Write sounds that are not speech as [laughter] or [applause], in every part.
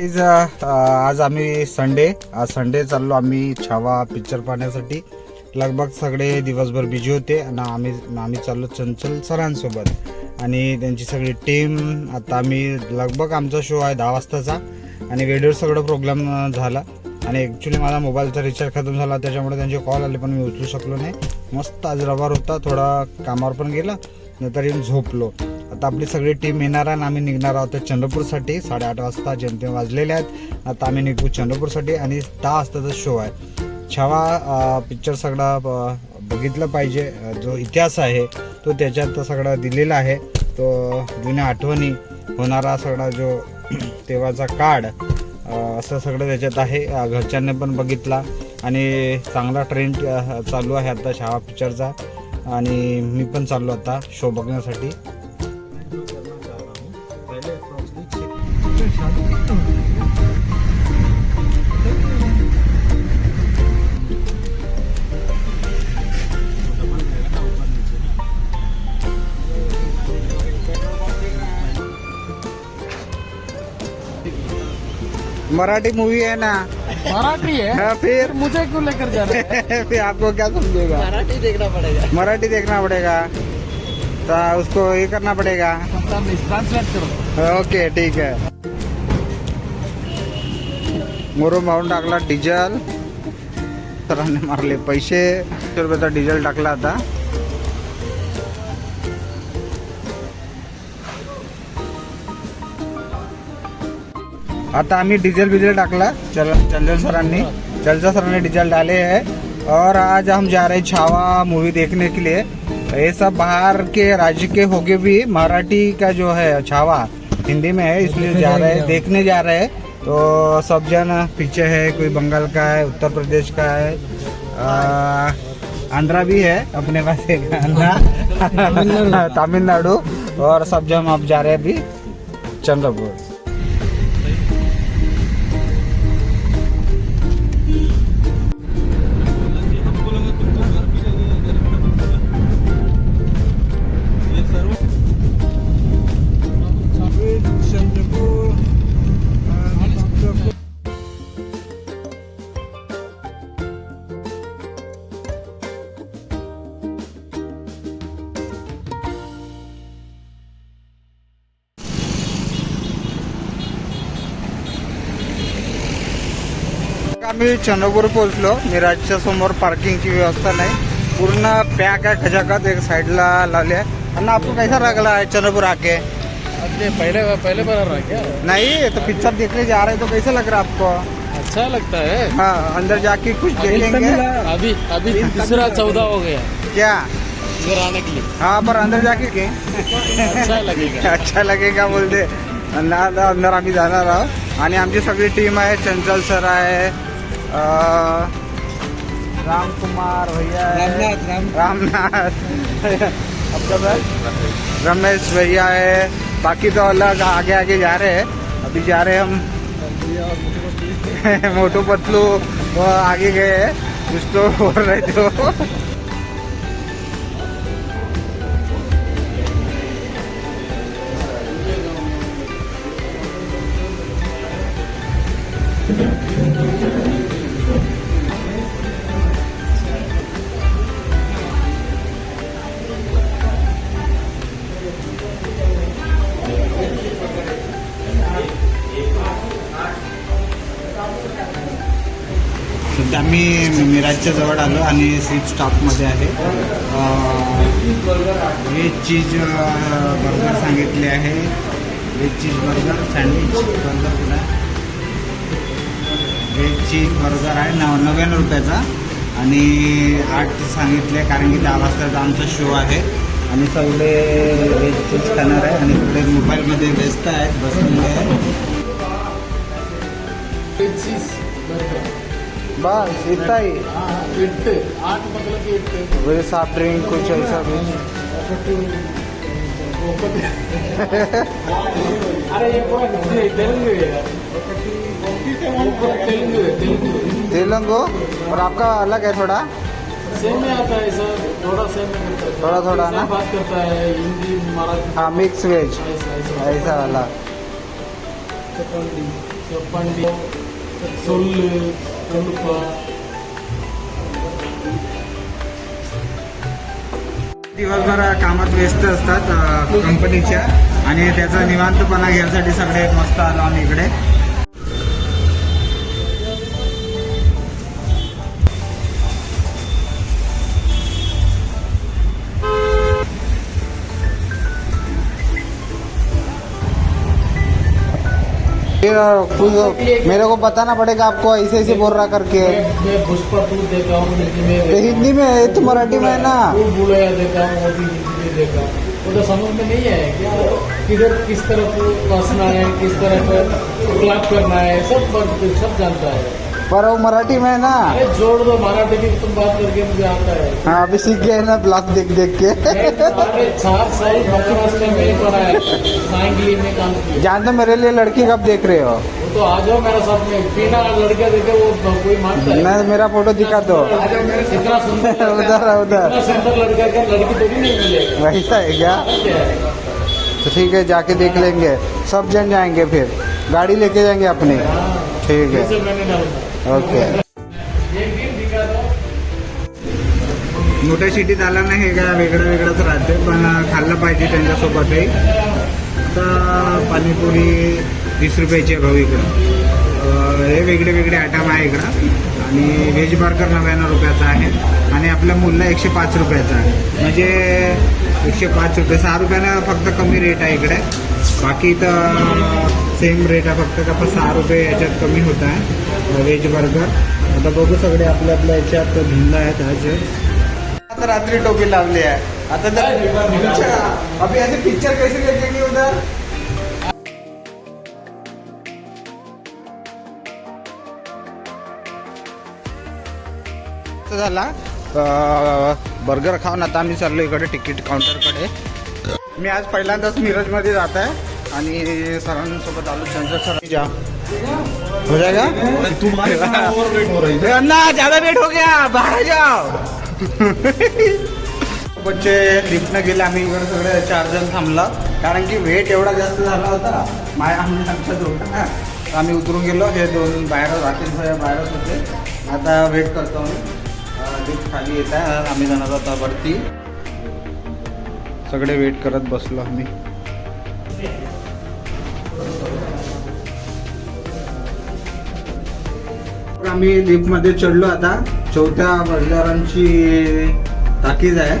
Is, uh, uh, आज आम्ही Sunday आज संडे चाललो आम्ही छावा पिक्चर पाहण्यासाठी. लगभग सगळे दिवसभर बिझी होते आणि आम्ही आम्ही चाललो चंचल सरांसोबत. आणि त्यांची सगळी टीम आता आम्ही लगभग आमचा शो आहे दहा वाजताचा. आणि वेळेवर सगळं प्रोग्राम झाला. आणि ॲक्च्युली माझा मोबाईलचा रिचार्ज खतम झाला त्याच्यामुळे त्यांचे कॉल आले पण मी उचलू शकलो नाही. मस्त आज रबार होता थोडा कामावर पण गेला नंतर येऊन झोपलो. आता आपली सगळी टीम येणार आहे आणि आम्ही निघणार आहोत चंद्रपूरसाठी. साडेआठ वाजता जेमतेम वाजलेले आहेत. आता आम्ही निघू चंद्रपूरसाठी आणि दहा वाजताचा शो आहे. छावा पिक्चर सगळा बघितलं पाहिजे. जो इतिहास आहे तो त्याच्यात सगळा दिलेला आहे. तो जुन्या आठवणी होणारा सगळा जो [clears throat] तेव्हाचा काळ असं सगळं त्याच्यात आहे. घरच्यांनी पण बघितला आणि चांगला ट्रेंड चालू आहे आता छावा पिक्चरचा आणि मी पण चाललो आता शो बघण्यासाठी. मराठी मूवी है ना। मराठी है? हाँ, फिर? मुझे क्यों लेकर जा रहे हैं? [laughs] फिर आपको क्या समझेगा? मराठी देखना पड़ेगा। मराठी देखना पड़ेगा। तो उसको ये करना पड़ेगा। ट्रांसलेट करो। ओके ठीक आहे मुरुम मारून टाकला डिझेल सरांनी मारले पैसे। रुपयाचा डिझेल टाकला आता. आता आम्ही डिझेल बिझेल टाकला. चल चंदन सरांनी. चलचा सरांनी डिझेल डाले है और आज हम जा रहे हैं छावा मूवी देखने के लिए. ये सब बाहर के राज्य के होके भी मराठी का जो है छावा हिंदी में है इसलिए जा रहे हैं देखने जा रहे हैं. तो सब जन पीछे है कोई बंगाल का है उत्तर प्रदेश का है आंध्रा भी है अपने पास एक आंध्रा [laughs] तमिलनाडु. और सब जन अब जा रहे हैं अभी चंद्रपुर. आम्ही चंद्रपूर पोहोचलो. मिराजच्या समोर पार्किंगची व्यवस्था नाही. पूर्ण पॅक आहे खचाखच एक साइडला लावले आहे. आणि आपको कैसा लगला है चंद्रपुर आके पहले पहले बार आ रहा है क्या? नहीं तो पिक्चर देखने जा रहे हैं तो कैसा लग रहा है आपको? अच्छा लगता है। हाँ अंदर जाके कुछ देखेंगे। अभी अभी तीसरा चौदह हो गया। क्या? इधर आने के लिए। हाँ पर अंदर जाके के। अच्छा लगेगा। अच्छा लगेगा बोलते अंदर अंदर आम्ही जाणार आहोत. आणि आमची सगळी टीम आहे चंचल सर आहे अं, रामकुमार भैया है। रामनाथ आपका सर रमेश भैया है। बाकी तो अलग आगे आगे जा रहे हैं। अभी जा रहे हम। [laughs] मोटू पतलू वो आगे गए हैं। कुछ तो बोल रहे थे मी मिराजच्या जवळ आलो आणि सीट स्टॉपमध्ये आहे. व्हेज चीज बर्गर सांगितले आहे. Veg cheese burger sandwich burger तुला. व्हेज चीज बर्गर आहे नव नव्याण्णव रुपयाचा. आणि आठ सांगितले कारण की दहा वाजताचा आमचा शो आहे. आणि सगळे व्हेज चीज खाणार आहे आणि पुढे मोबाईलमध्ये व्यस्त आहेत बसलेले आहे बस इतना ही एट्टे आठ मतलब की एट्टे वैसे सॉफ्ट ड्रिंक कुछ ऐसा भी अरे ये पूरा तेलुगु? है तेलुगु और आपका अलग है थोड़ा? सेम में आता है सर थोड़ा सेम में करता है थोड़ा थोड़ा ना? बात करता है हिंदी मराठी हाँ मिक्स वेज ऐसा वाला. चपंडी चपंडी सोल्लू. कोल्लुप्पा दिवसभर कामात व्यस्त असतात कंपनीच्या आणि त्याचा निवांतपणा घ्यायसाठी सगळे मस्त आलो आम्ही इकडे. मेरे को बताना पड़ेगा आपको ऐसे ऐसे बोल रहा करके मैं मैं पुष्पा टू देखा हूँ हिंदी में तो हिंदी में है तो मराठी में है ना वो बुलाया देखा हूँ वो भी हिंदी में देखा हूँ। वो तो समझ में नहीं है क्या किधर किस तरह को कसना है किस तरह का क्लाप करना है सब बात- सब जानता है पर वो मराठी में है ना। जोड़ दो मराठी की तुम बात करके मुझे आता है। हाँ अभी सीख गए ना ब्लॉग देख देख के। चार साल में पढ़ा है। सांगली में काम किया। जान तो मेरे लिए लड़की कब देख रहे हो? तो आ जाओ मेरे साथ में। बिना लड़के देखे वो कोई मानता है। मैं मेरा फ़ोटो दिखा दो। इतना सुंदर उधर उधर। सुंदर लड़का का लड़की तो भी नहीं मिलेगा। वैसा है क्या? तो ठीक है जाके देख लेंगे। सब जन जाएँगे फिर। गाड़ी लेके जाएँगे अपनी। हाँ, ठीक है। ओके. मोठ्या सिटीत आला नाही हे काय वेगळं वेगळंच राहते पण खाल्लं पाहिजे त्यांच्यासोबतही. आता पाणीपुरी वीस रुपयाची आहे भाऊ इकडं. हे वेगळे वेगळे आयटम आहे इकडं. आणि व्हेज बर्गर नव्याण्णव रुपयाचा आहे. आणि आपल्या मुलला एकशे पाच रुपयाचा आहे. म्हणजे एकशे पाच रुपये सहा रुपयानं फक्त कमी रेट आहे इकडे. बाकी तर सेम रेट आहे फक्त का सहा रुपये याच्यात कमी होत आहे व्हेज बर्गर. आता बघू सगळे आपल्या आपल्या याच्यात भिन्न आहेत आज आता रात्री टोपी लावली आहे. आता तर अभी ऐसे पिक्चर कैसे उधर? तो झाला. बर्गर खाऊन आता आम्ही चाललो इकडे तिकीट काउंटरकडे मी आज पहिल्यांदाच मिरजमध्ये जात आहे. आणि सरांसोबत आलो चंद्र सर जा हो जाएगा अरे अन्ना ज्यादा वेट हो गया बाहर जाओ. [laughs] बच्चे लिफ्टनं गेले आम्ही इकडे सगळे चार जण थांबलं. कारण की वेट एवढा जास्त झाला होता माय आम्ही आमच्या दोघांना तर आम्ही उतरून गेलो हे दोन बाहेर राकेश भाई बाहेरच होते. आता वेट करतो आम्ही. लिफ्ट खाली येत आहे आम्ही जाणार आता वरती. सगळे वेट करत बसलो आम्ही. आम्ही लिफ्टमध्ये चढलो आता. चौथ्या मजल्यावरांची टाकीज आहे.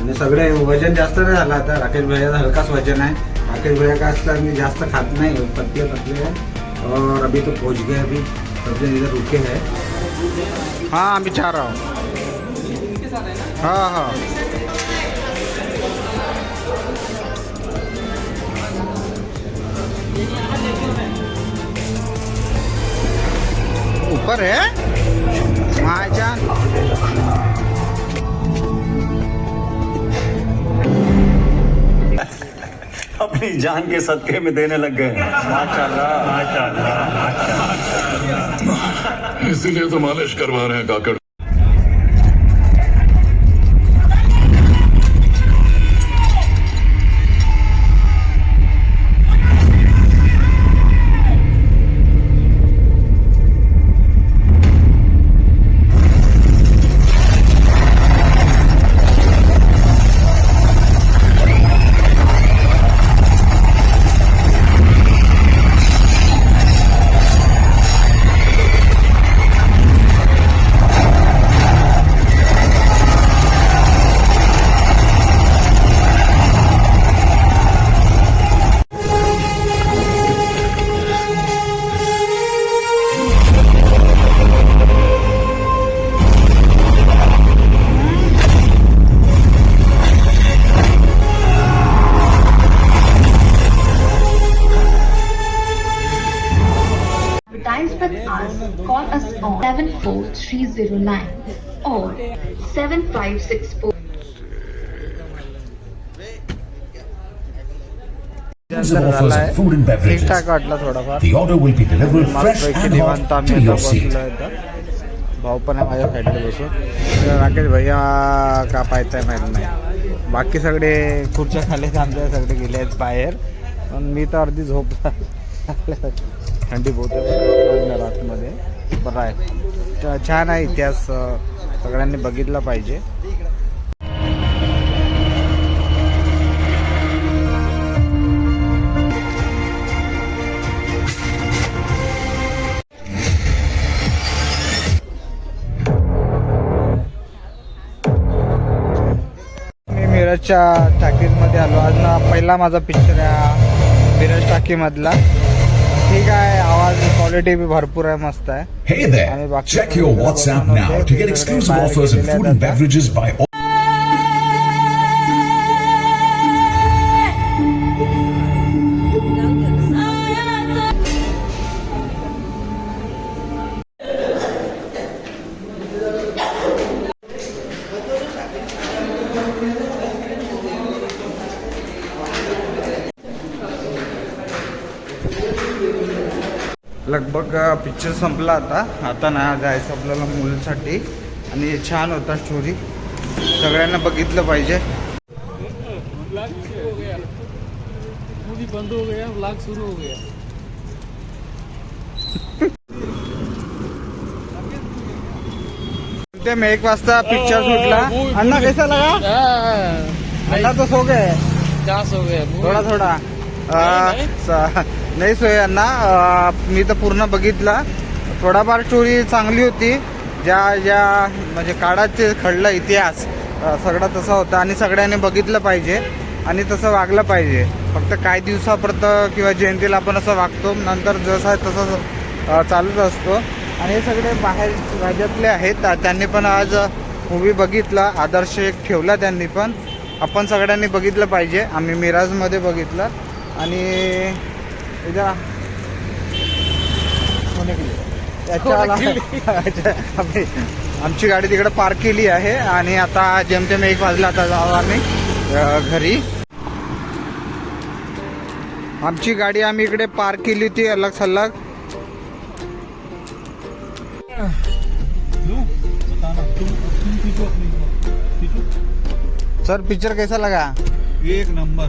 आणि सगळे वजन जास्त नाही झालं आता. राकेश भैया हलकाच वजन आहे. राकेश भैया का असला मी जास्त खात नाही. पतले पतले. और अभी तो पहुंच गए अभी. सब इधर रुके आहे हाँ आम्ही चार आहो हां। Thank you. है। वहाँ जान। अपनी जान के सदके में देने लग गए। माशाल्लाह माशाल्लाह माशाल्लाह। इसीलिए तो मालिश करवा रहे हैं काकड़। With us, call us on 74309 or 7564. Exclusive offers of food and beverages. ठीकठाक वाटला थोडाफार The order will be delivered fresh मस्तपैकी and निवांत hot आम्ही to your seat. बसलो भाऊ पण आहे माझ्या साईडला बसून तर राकेश भैया का पाहताय माहीत नाही बाकी सगळे खुर्च्या खाली आमच्या सगळे गेले आहेत बाहेर पण मी तर अर्धी झोप थंडी बहुत रातमध्ये. बरं आहे. छान आहे इतिहास सगळ्यांनी बघितला पाहिजे. मी मिरजच्या टाकीजमध्ये आलो. आज ना पहिला माझा पिक्चर आहे मिरज टाकीमधला. ठीक आहे आवाज क्वालिटी भी भरपूर आहे मस्त आहे. आणि बाकी check your WhatsApp now to get exclusive offers in food and beverages by लगभग पिक्चर संपला आता. आता नाही जायचं आपल्याला मुलींसाठी. आणि छान होता स्टोरी सगळ्यांना बघितलं पाहिजे. बंद हो गया व्लॉग शुरू हो गया मैं एक वाजता पिक्चर सुटला. अण्णा कैसा लगा अण्णा तो सो गए. हो गया थोडा थोडा. स- नाही सोय अण्णा मी तर पूर्ण बघितला. थोडाफार स्टोरी चांगली होती. ज्या ज्या म्हणजे काळाचे खडला इतिहास सगळा तसा होता आणि सगळ्यांनी बघितलं पाहिजे आणि तसं वागलं पाहिजे. फक्त काही दिवसापर्यंत किंवा जयंतीला आपण असं वागतो नंतर जसं आहे तसं चालूच असतो. आणि हे सगळे बाहेर राज्यातले आहेत. त्यांनी पण आज मूवी बघितला. आदर्श एक ठेवला त्यांनी पण. आपण सगळ्यांनी बघितलं पाहिजे. आम्ही मिराजमध्ये बघितलं. आणि इथं त्याच्या अच्छा, आपली- आमची गाडी तिकडे पार्क केली आहे आणि आता जेमतेम एक वाजला आता जाऊ आम्ही घरी आमची गाडी आम्ही इकडे पार्क केली होती अलग सलग सर पिक्चर कैसा लगा? एक नंबर.